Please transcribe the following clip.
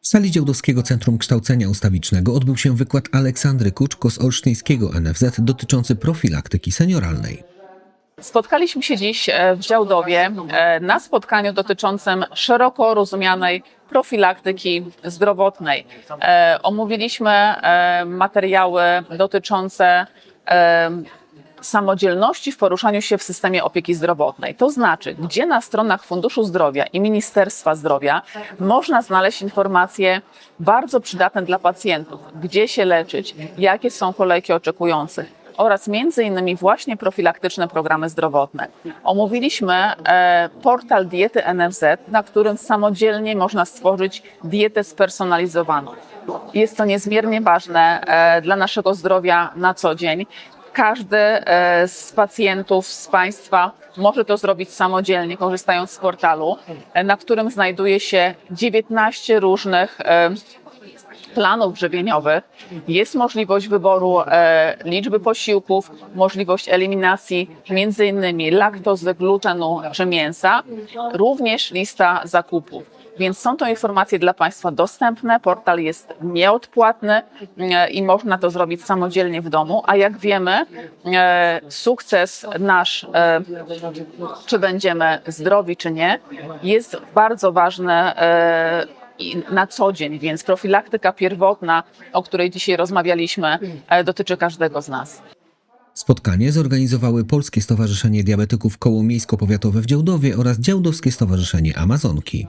W sali Działdowskiego Centrum Kształcenia Ustawicznego odbył się wykład Aleksandry Kuczko z olsztyńskiego NFZ dotyczący profilaktyki senioralnej. Spotkaliśmy się dziś e, w Działdowie e, na spotkaniu dotyczącym szeroko rozumianej profilaktyki zdrowotnej. E, Omówiliśmy materiały dotyczące samodzielności w poruszaniu się w systemie opieki zdrowotnej. To znaczy, gdzie na stronach Funduszu Zdrowia i Ministerstwa Zdrowia można znaleźć informacje bardzo przydatne dla pacjentów, gdzie się leczyć, jakie są kolejki oczekujących oraz między innymi właśnie profilaktyczne programy zdrowotne. Omówiliśmy e, portal diety NFZ, na którym samodzielnie można stworzyć dietę spersonalizowaną. Jest to niezmiernie ważne e, dla naszego zdrowia na co dzień. Każdy e, z pacjentów z Państwa może to zrobić samodzielnie, korzystając z portalu, e, na którym znajduje się 19 różnych e, planów żywieniowych jest możliwość wyboru liczby posiłków, możliwość eliminacji między innymi laktozy, glutenu czy mięsa, również lista zakupów. Więc są to informacje dla Państwa dostępne. Portal jest nieodpłatny e, i można to zrobić samodzielnie w domu. A jak wiemy, e, sukces nasz, e, czy będziemy zdrowi, czy nie, jest bardzo ważny na co dzień, więc profilaktyka pierwotna, o której dzisiaj rozmawialiśmy, dotyczy każdego z nas. Spotkanie zorganizowały Polskie Stowarzyszenie Diabetyków Koło Miejsko-Powiatowe w Działdowie oraz Działdowskie Stowarzyszenie Amazonki.